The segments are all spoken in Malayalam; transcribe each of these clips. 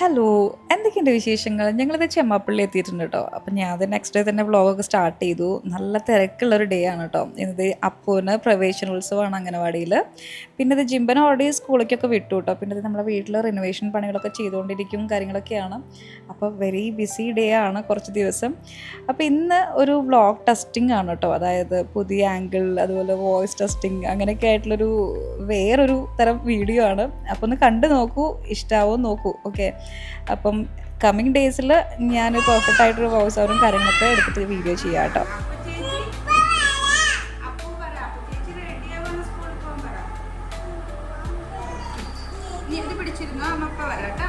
ഹലോ എന്തൊക്കെയുണ്ട് വിശേഷങ്ങൾ? ഞങ്ങളിത് ചെമ്മാപ്പള്ളി എത്തിയിട്ടുണ്ട് കേട്ടോ അപ്പം ഞാൻ അത് നെക്സ്റ്റ് ഡേ തന്നെ വ്ളോഗൊക്കെ സ്റ്റാർട്ട് ചെയ്തു. നല്ല തിരക്കുള്ളൊരു ഡേ ആണ് കേട്ടോ ഇന്നത് അപ്പൂന് പ്രവേശനോത്സവമാണ് അംഗനവാടിയിൽ പിന്നെ ഇത് ജിംബൻ ഓൾറെഡി സ്കൂളിലേക്കൊക്കെ വിട്ടു കേട്ടോ പിന്നെ ഇത് നമ്മുടെ വീട്ടിൽ റിനോവേഷൻ പണികളൊക്കെ ചെയ്തുകൊണ്ടിരിക്കും കാര്യങ്ങളൊക്കെയാണ്. അപ്പോൾ വെരി ബിസി ഡേ ആണ് കുറച്ച് ദിവസം. അപ്പോൾ ഇന്ന് ഒരു വ്ളോഗ് ടെസ്റ്റിംഗ് ആണ് കേട്ടോ അതായത് പുതിയ ആംഗിൾ അതുപോലെ വോയിസ് ടെസ്റ്റിംഗ് അങ്ങനെയൊക്കെ ആയിട്ടുള്ളൊരു വേറൊരു തരം വീഡിയോ ആണ്. അപ്പോൾ ഒന്ന് കണ്ടു നോക്കൂ ഇഷ്ടാവും നോക്കൂ. ഓക്കെ അപ്പം കമ്മിങ് ഡേയ്സിൽ ഞാൻ പെർഫെക്റ്റ് ആയിട്ടൊരു വോയിസ് ഓവറും കാര്യങ്ങളൊക്കെ എടുത്തിട്ട് വീഡിയോ ചെയ്യാം കേട്ടോ. പിടിച്ചിരുന്നോ? അമ്മ വരാട്ടോ വരാം കേട്ടോ.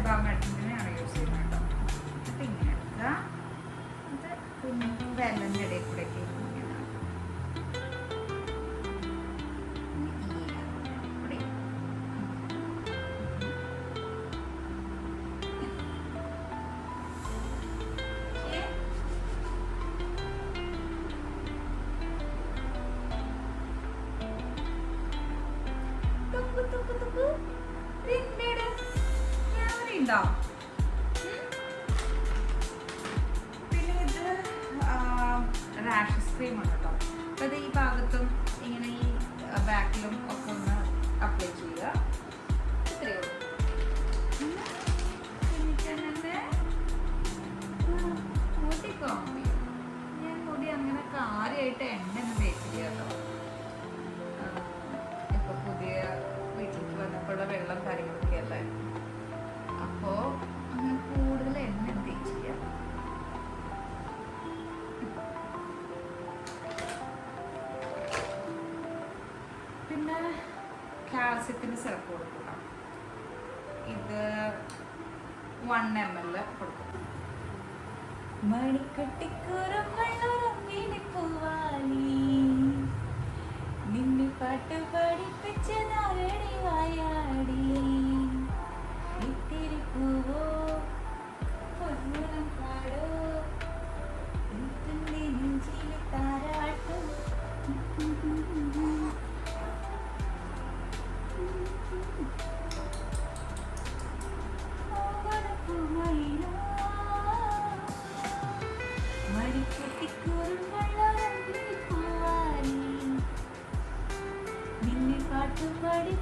about ആണ് കേട്ടോ അപ്പോൾ ഇത് ഈ ഭാഗത്തും ഇങ്ങനെ ഈ ബാക്കിലും ഒക്കെ ഒന്ന് അപ്ലൈ ചെയ്യുക. ഇത്രയേ ഉള്ളൂ. ഞാൻ മുടി അങ്ങനെ കാര്യമായിട്ട് എണ്ണ ഒന്നും തേച്ചില്ല ഇപ്പൊ പുതിയ വീട്ടിലേക്ക് വന്നപ്പോഴുള്ള വെള്ളം കാര്യങ്ങളൊക്കെ കാൽസ്യത്തിന് സിറപ്പ് കൊടുക്കുക. ഇത് വൺ എം എൽ കൊടുക്കും നിന്നെ പാട്ട് പഠിപ്പിച്ചതാരടി വായാടി. ഇത്തിരി പൂവോ പാട്ട്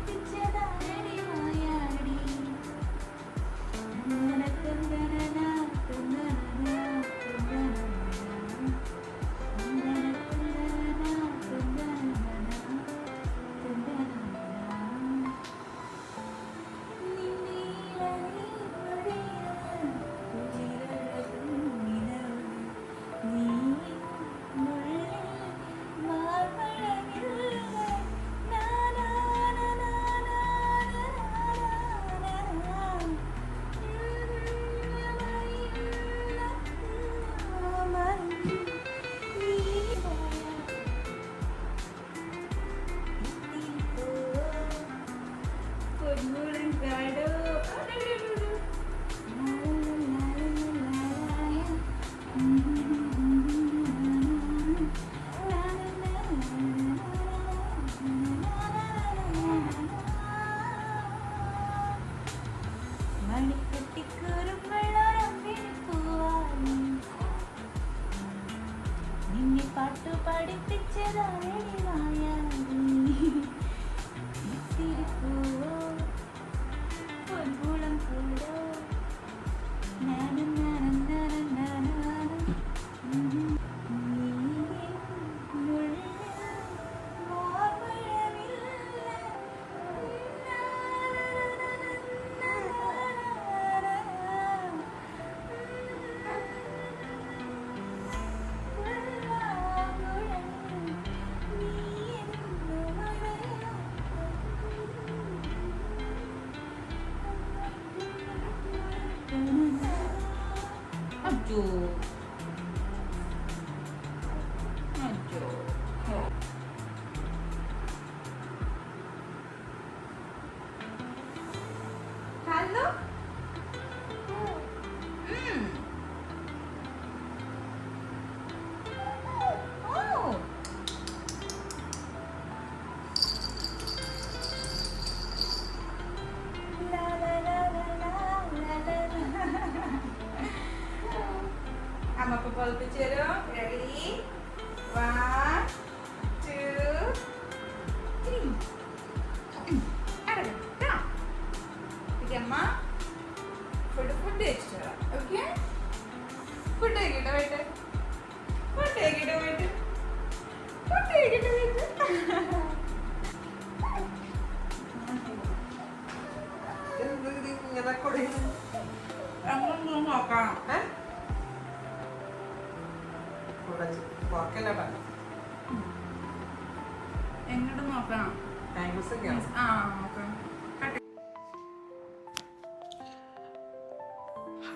ഹലോ ഉം.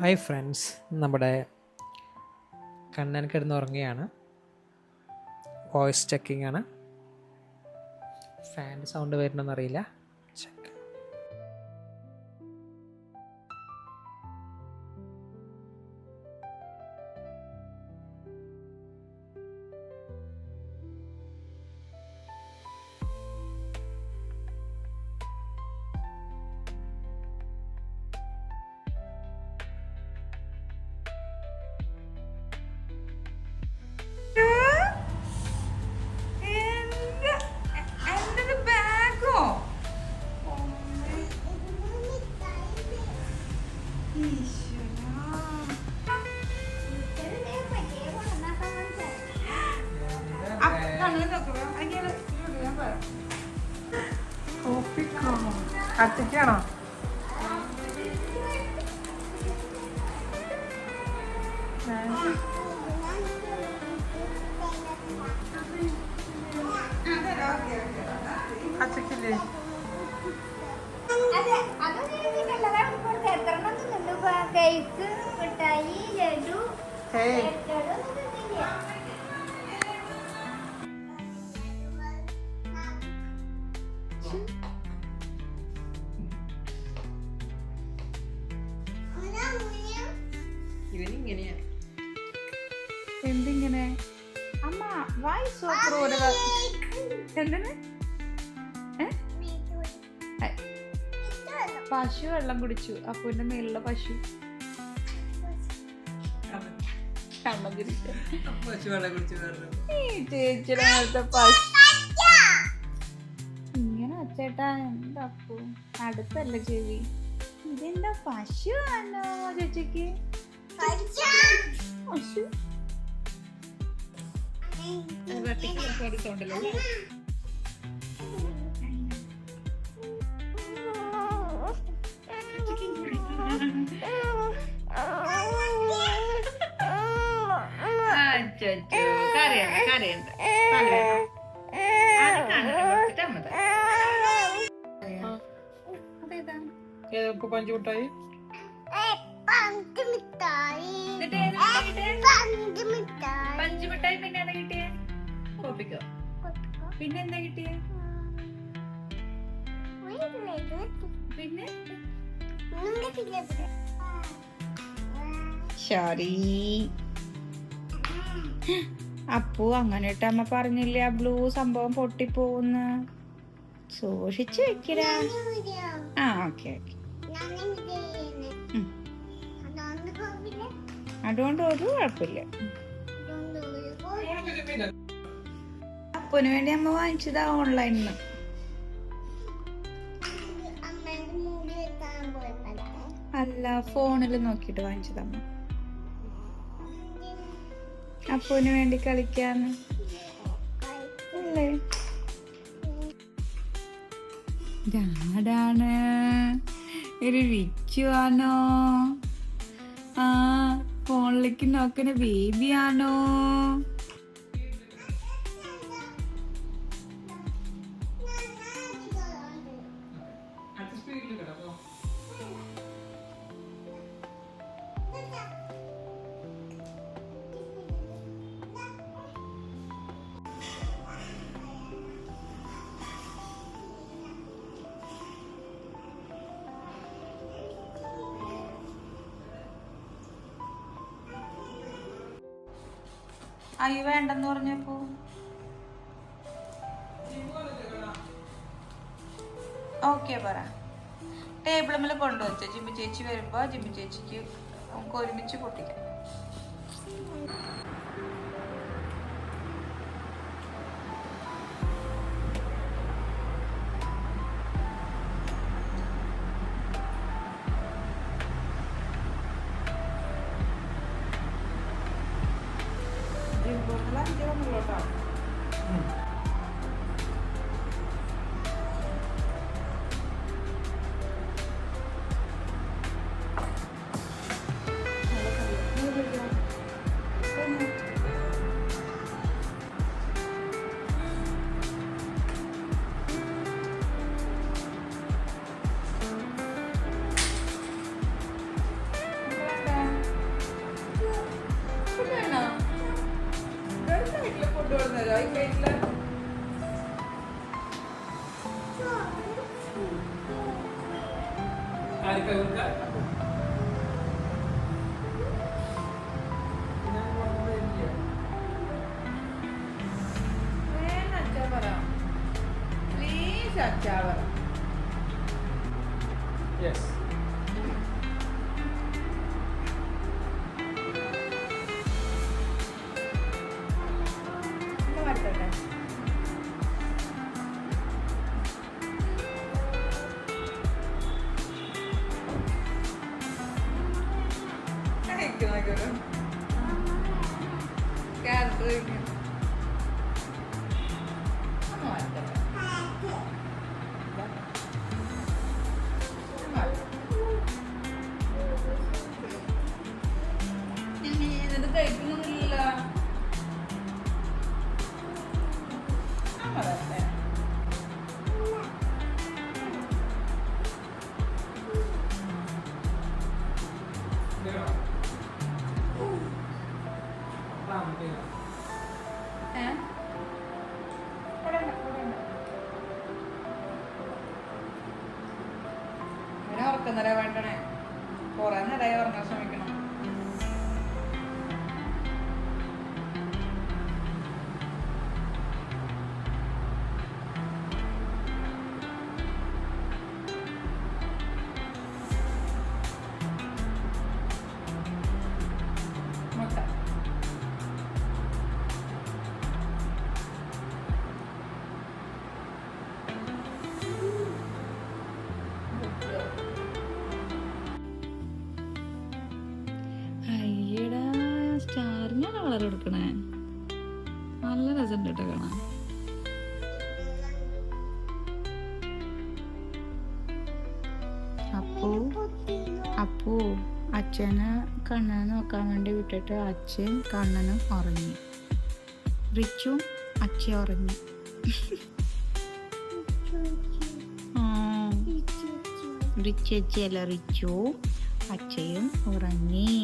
Hi friends. നമ്മുടെ കണ്ണൻ കിടന്നുറങ്ങുകയാണ്. വോയിസ് ചെക്കിംഗ് ആണ് ഫാൻ സൗണ്ട് വരുന്നതെന്നറിയില്ല കത്തിക്കാണോ കത്തിക്കില്ലേ കേക്ക് മിഠായി ലഡു ഏയ് എന്തിന്? പശു വെള്ളം കുടിച്ചു. അപ്പൂന്റെ മേലുള്ള പശു. ചേച്ചിയുടെ മേലത്തെ പശു. ഇങ്ങനെ ചേട്ടാ എന്താ അപ്പു? അടുത്തല്ല ചെവി. ഇതെന്താ പശു ആണോ ചേച്ചിക്ക്? പശു. അച്ചോ കരയണ്ട കരയണ്ട. അതേതാ പഞ്ചു മിഠായി? പണ്ട് മിഠായി. ഏത് മിഠായി. പിന്നെ എന്താ കിട്ടിയേ? കോപ്പിക്കോ. പിന്നെ എന്താ കിട്ടിയേ? പിന്നെ? ഷോറി അപ്പു അങ്ങനെ ഇട്ട് അമ്മ പറഞ്ഞില്ലേ ആ ബ്ലൂ സംഭവം പൊട്ടിപ്പോന്ന് സൂക്ഷിച്ചു വെക്കരാ. ആ ഓക്കെ ഓക്കെ. അതുകൊണ്ട് ഒരു കുഴപ്പമില്ല. അപ്പുന് വേണ്ടി അമ്മ വാങ്ങിച്ചതാ ഓൺലൈനിൽ അല്ല ഫോണിൽ നോക്കിയിട്ട് വാങ്ങിച്ചതാ അമ്മ. അപ്പുന് വേണ്ടി കളിക്കാന്ന്. അല്ലേ? ഇതാരാണ്? ഒരു റിച്ചു ആണോ? ആ ഫോണിലേക്ക് നോക്കുന്ന ബേബി അയ്യോ വേണ്ടെന്ന് പറഞ്ഞപ്പോ. ഓക്കെ പറ. ടേബിളിൽ കൊണ്ടുവച്ച. ജിമ്മി ചേച്ചി വരുമ്പോ ജിമ്മി ചേച്ചിക്ക് നമുക്ക് ഒരുമിച്ച് പൊട്ടിക്കാം. ആർക്കാ കൊടുക്ക? Can I go? Can I go? ഉറക്കുന്നേരാ വേണ്ടണേ. നേരമായി ഉറങ്ങാൻ കളർ കൊടുക്കണേ നല്ല രസമുണ്ട് കേട്ടോ കാണാൻ. അപ്പോ അപ്പോ അച്ഛന് കണ്ണനെ നോക്കാൻ വേണ്ടി വിട്ടിട്ട് അച്ഛൻ കണ്ണനും ഉറങ്ങി. റിച്ചും അച്ഛ ഉറങ്ങി. റിച്ചു അച്ഛയല്ല റിച്ചു അച്ഛയും ഉറങ്ങി.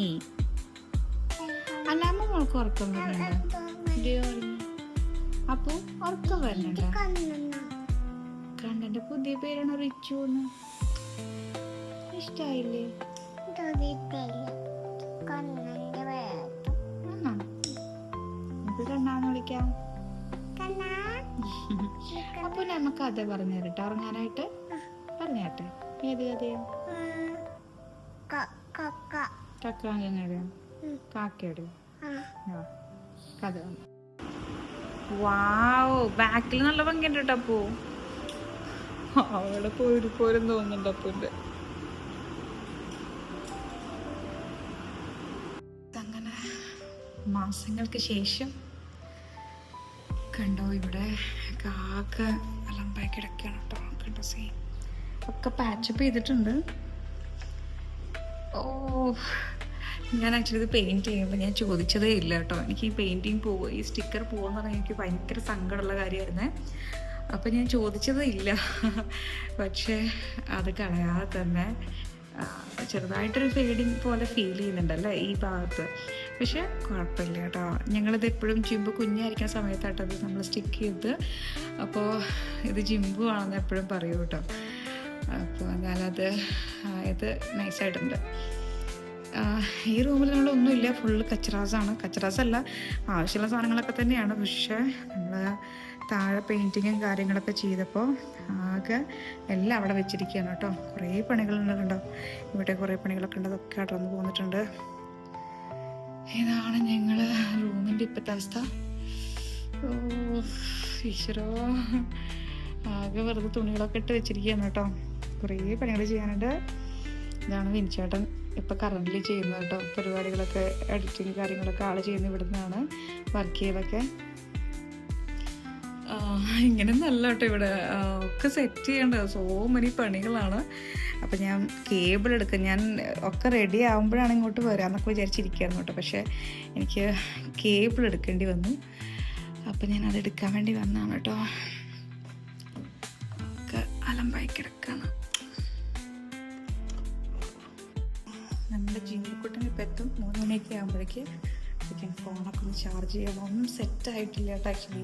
മോൾക്ക് ഉറക്കം വരുന്നുണ്ടോ. അപ്പൊ ഉറക്കം വരുന്നുണ്ടോ. കണ്ണന്റെ പുതിയ പേരാണ് റിച്ചു എന്ന്. ഇഷ്ടായില്ലേ? കണ്ണാന്ന് വിളിക്കാം. അപ്പൊ നമുക്ക് കഥ പറഞ്ഞു തരട്ടെ. ഉറങ്ങാനായിട്ട് പറഞ്ഞാട്ടെ ഏത് കഥയാ? കക്ക ചക്രാങ്കയുടെ കാക്കയുടെ. കഥ വാവ് ബാക്കിൽ നല്ല ഭംഗിയുണ്ട് കേട്ടോ അപ്പു. അവിടെ പോയി പോരും തോന്നുന്നുണ്ട് അപ്പുന്റെ അങ്ങനെ മാസങ്ങൾക്ക് ശേഷം കണ്ടോ ഇവിടെ കാക്ക അലമ്പായി കിടക്കുകയാണ് കേട്ടോ കണ്ടോ സീ ഒക്കെ പാച്ചപ്പ് ചെയ്തിട്ടുണ്ട്. ഓ. ഞാൻ ആക്ച്വലി ഇത് പെയിന്റ് ചെയ്യുമ്പോൾ ഞാൻ ചോദിച്ചതേ ഇല്ല കേട്ടോ. എനിക്ക് ഈ പെയിന്റിങ് പോവുക ഈ സ്റ്റിക്കർ പോകുമെന്ന് പറഞ്ഞാൽ എനിക്ക് ഭയങ്കര സങ്കടമുള്ള കാര്യമായിരുന്നേ അപ്പം ഞാൻ ചോദിച്ചതേ ഇല്ല. പക്ഷേ അത് കളയാതെ തന്നെ ചെറുതായിട്ടൊരു ഫീഡിങ് പോലെ ഫീൽ ചെയ്യുന്നുണ്ടല്ലേ ഈ ഭാഗത്ത്. പക്ഷെ കുഴപ്പമില്ല കേട്ടോ. ഞങ്ങളിത് എപ്പോഴും ജിമ്പ് കുഞ്ഞായിരിക്കുന്ന സമയത്തായിട്ടത് നമ്മൾ സ്റ്റിക്ക് ചെയ്ത്. അപ്പോൾ ഇത് ജിമ്പു ആണെന്ന് എപ്പോഴും പറയൂ കേട്ടോ അപ്പോൾ എന്നാലത് ഇത് നൈസായിട്ടുണ്ട് ഈ റൂമിൽ നമ്മളൊന്നുമില്ല ഫുള്ള് കച്ചറാസാണ്. കച്ചറാസല്ല ആവശ്യമുള്ള സാധനങ്ങളൊക്കെ തന്നെയാണ്. പക്ഷേ നമ്മൾ താഴെ പെയിന്റിങ്ങും കാര്യങ്ങളൊക്കെ ചെയ്തപ്പോൾ ആകെ എല്ലാം അവിടെ വെച്ചിരിക്കുകയാണ് കേട്ടോ. കുറേ പണികളുണ്ട് കണ്ടോ? ഇവിടെ കുറേ പണികളൊക്കെ ഉണ്ട്. അതൊക്കെ അടർന്നു പോന്നിട്ടുണ്ട്. ഇതാണ് ഞങ്ങൾ റൂമിന്റെ ഇപ്പോഴത്തെ അവസ്ഥ. ഈശ്വരോ. ആകെ വെറുതെ തുണികളൊക്കെ ഇട്ട് വെച്ചിരിക്കുകയാണ് കേട്ടോ. കുറേ പണികൾ ചെയ്യാനുണ്ട്. ഇതാണ് വിനിച്ചേട്ടൻ ഇപ്പം കറന്റിൽ ചെയ്യുന്നത് കേട്ടോ പരിപാടികളൊക്കെ എഡിറ്റിംഗ് കാര്യങ്ങളൊക്കെ ആൾ ചെയ്യുന്ന ഇവിടെ നിന്നാണ് വർക്ക് ചെയ്തൊക്കെ ഇങ്ങനെ നല്ല കേട്ടോ ഇവിടെ. ഒക്കെ സെറ്റ് ചെയ്യേണ്ടത് സോ മെനി പണികളാണ്. അപ്പം ഞാൻ കേബിൾ എടുക്കും. ഞാൻ ഒക്കെ റെഡി ആകുമ്പോഴാണ് ഇങ്ങോട്ട് വരാമെന്നൊക്കെ വിചാരിച്ചിരിക്കുകയായിരുന്നു കേട്ടോ. പക്ഷേ എനിക്ക് കേബിൾ എടുക്കേണ്ടി വന്നു. അപ്പം ഞാൻ അത് എടുക്കാൻ വേണ്ടി വന്നാണ് കേട്ടോ. ഒക്കെ അലമ്പായി കിടക്കാണ്. ജിമ്മിക്കുട്ടന് ഇപ്പം എത്തും മൂന്ന് മണിയൊക്കെ ആകുമ്പോഴേക്ക് ഞാൻ ഫോണൊക്കെ ഒന്ന് ചാർജ് ചെയ്യണം. ഒന്നും സെറ്റ് ആയിട്ടില്ല കേട്ടോ ആക്ച്വലി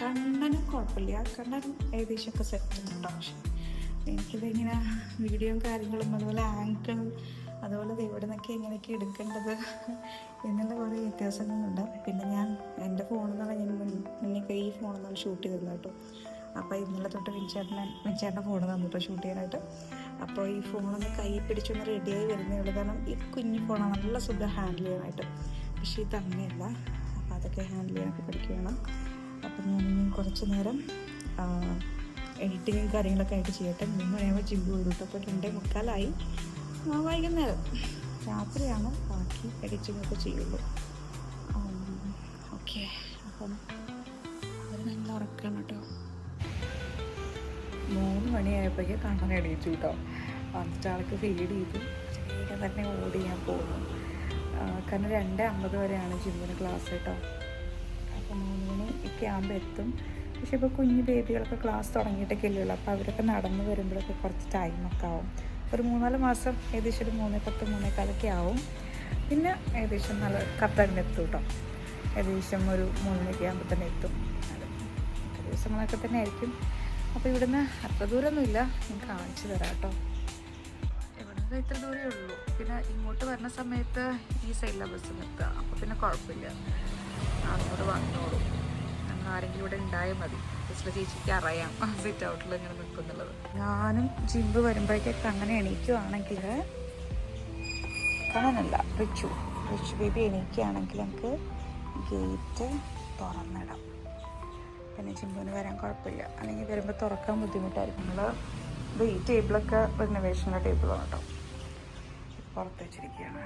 കണ്ണനും കുഴപ്പമില്ല. കണ്ണൻ ഏകദേശമൊക്കെ സെറ്റ് ഉണ്ട് കേട്ടോ. പക്ഷേ എനിക്കിതിങ്ങനെ വീഡിയോയും കാര്യങ്ങളും അതുപോലെ ആങ്കിൾ അതുപോലെ എവിടെ നിന്നൊക്കെ എങ്ങനെയൊക്കെ എടുക്കേണ്ടത് എന്നുള്ള കുറേ വ്യത്യാസങ്ങളുണ്ട്. പിന്നെ ഞാൻ എന്റെ ഫോണിൽ നിന്നാണ് ഞാൻ മുന്നേ ഈ ഫോണിൽ നിന്നാണ് ഷൂട്ട് ചെയ്തിരുന്നത് കേട്ടോ. അപ്പോൾ ഇന്നലെ തൊട്ട് വിൻചേട്ടനെ വിൻചേട്ടന്റെ ഫോൺ തന്നിട്ടോ ഷൂട്ട് ചെയ്യാനായിട്ട്. അപ്പോൾ ഈ ഫോണൊന്ന് കൈ പിടിച്ചൊന്ന് റെഡിയായി വരുന്നേ ഉള്ളൂ. കാരണം ഈ കുഞ്ഞു ഫോണാണ് നല്ല സുഖം ഹാൻഡിൽ ചെയ്യാനായിട്ട്. പക്ഷേ ഇത് അങ്ങനെയല്ല. അപ്പോൾ അതൊക്കെ ഹാൻഡിൽ ചെയ്യാനൊക്കെ പഠിക്കുകയാണ്. അപ്പം ഞാനിനി കുറച്ച് നേരം എഡിറ്റിങ്ങും കാര്യങ്ങളൊക്കെ ആയിട്ട് ചെയ്യട്ടെ. മൂന്ന് മണിയാകുമ്പോൾ ജിമ്പ് കേട്ടോ അപ്പോൾ രണ്ടേ മുക്കാലായി. വൈകുന്നേരം. രാത്രിയാണ് ബാക്കി എഡിറ്റിങ്ങൊക്കെ ചെയ്യുള്ളൂ. ഓക്കെ അപ്പം അവർ നല്ല ഉറക്കണം കേട്ടോ മൂന്ന് മണിയായപ്പോഴേക്ക് കണ്ണൻ എണീച്ചു കേട്ടോ. വന്നിട്ട് ആൾക്ക് ഫീഡ് ചെയ്തു. വേഗം തന്നെ ഓടി ഞാൻ പോകുന്നു കാരണം രണ്ട് അമ്പത് വരെയാണ് ജിമ്മിന് ക്ലാസ് കേട്ടോ. അപ്പോൾ മൂന്ന് മണി ഒക്കെ ആകുമ്പോൾ എത്തും. പക്ഷെ ഇപ്പോൾ കുഞ്ഞു ബേബികളൊക്കെ ക്ലാസ് തുടങ്ങിയിട്ടൊക്കെ ഇല്ലല്ലോ അപ്പോൾ അവരൊക്കെ നടന്നു വരുമ്പോഴൊക്കെ കുറച്ച് ടൈമൊക്കെ ആവും. ഒരു മൂന്നാൽ മാസം ഏകദേശം ഒരു മൂന്നേ പത്ത് മൂന്നേക്കാലൊക്കെ ആവും. പിന്നെ ഏകദേശം നല്ല കറക്റ്റ് തന്നെ എത്തും കേട്ടോ. ഏകദേശം ഒരു മൂന്ന് ആകുമ്പോൾ തന്നെ എത്തും. ദിവസങ്ങളൊക്കെ തന്നെ ആയിരിക്കും. അപ്പോൾ ഇവിടുന്ന് അത്ര ദൂരമൊന്നുമില്ല ഞാൻ കാണിച്ചു തരാം കേട്ടോ. ഇവിടുന്ന് ഇത്ര ദൂരമേ ഉള്ളൂ. പിന്നെ ഇങ്ങോട്ട് വരുന്ന സമയത്ത് ഈ സൈഡിലെ ബസ് നിർത്തുക അപ്പോൾ പിന്നെ കുഴപ്പമില്ല. അങ്ങോട്ട് വന്നോളൂ. ഞങ്ങൾ ആരെങ്കിലും ഇവിടെ ഉണ്ടായാൽ മതി. ബസ്സിലെ ചേച്ചിക്ക് അറിയാം. സിറ്റ് ഔട്ടിൽ ഇങ്ങനെ നിൽക്കുന്നുള്ളത്. ഞാനും ജിമ്പ് വരുമ്പോഴേക്കൊക്കെ അങ്ങനെ എണീക്കുവാണെങ്കിൽ കാണാനല്ല. റിച്ചു. റിച്ചു ബേബി എണീക്കുകയാണെങ്കിൽ നമുക്ക് ഗേറ്റ് തുറന്നിടാം. പിന്നെ ചിമ്പുവിന് വരാൻ കുഴപ്പമില്ല. അല്ലെങ്കിൽ വരുമ്പോൾ തുറക്കാൻ ബുദ്ധിമുട്ടായിരിക്കും. നമ്മൾ ഇത് ഈ ടേബിളൊക്കെ റിനോവേഷന്റെ ടേബിളാണ് കേട്ടോ. പുറത്ത് വെച്ചിരിക്കുകയാണ്.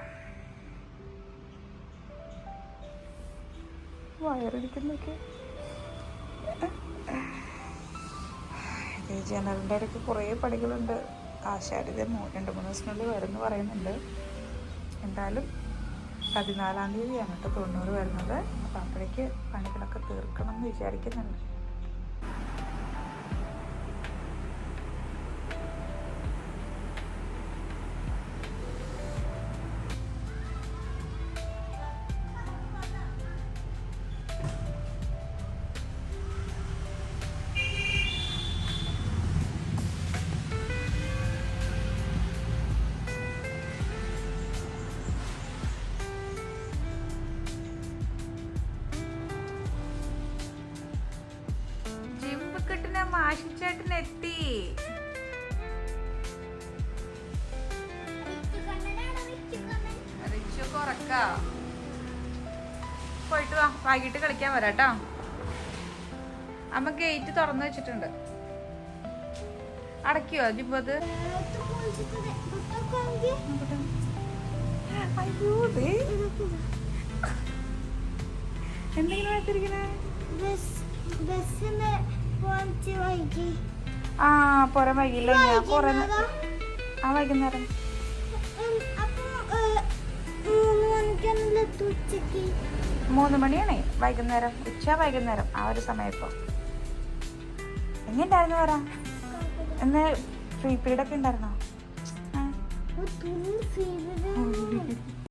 വയറിരിക്കുന്നൊക്കെ ജനലിന്റെ ഇടയ്ക്ക് കുറേ പണികളുണ്ട്. ആശാരിത രണ്ട് മൂന്ന് ദിവസത്തിനുള്ളിൽ വരുമെന്ന് പറയുന്നുണ്ട്. എന്തായാലും പതിനാലാം തീയതിയാണ് കേട്ടോ തൊണ്ണൂറ് വരുന്നത്. അപ്പോൾ അപ്പോഴേക്ക് പണികളൊക്കെ തീർക്കണം എന്ന് വിചാരിക്കുന്നുണ്ട്. വൈകിട്ട് കളിക്കാൻ വരാട്ടോ. അമ്മ ഗേറ്റ് തുറന്നു വെച്ചിട്ടുണ്ട്. അടക്കിയോ ജിബത് അയ്യോ എന്തെങ്കിലും ആ പുറ വൈകില്ല ഞാൻ കുറെ ആ വൈകുന്നേരം. അപ്പൊ മൂന്ന് മണിക്കാണല്ലോ ഉച്ചയ്ക്ക്. മൂന്ന് മണിയാണേ. വൈകുന്നേരം ഉച്ച വൈകുന്നേരം ആ ഒരു സമയത്തോ. എങ്ങനെയുണ്ടായിരുന്നു പറ എന്ന് ഫ്രീ പീരീഡ് ഒക്കെ ഉണ്ടായിരുന്നോ?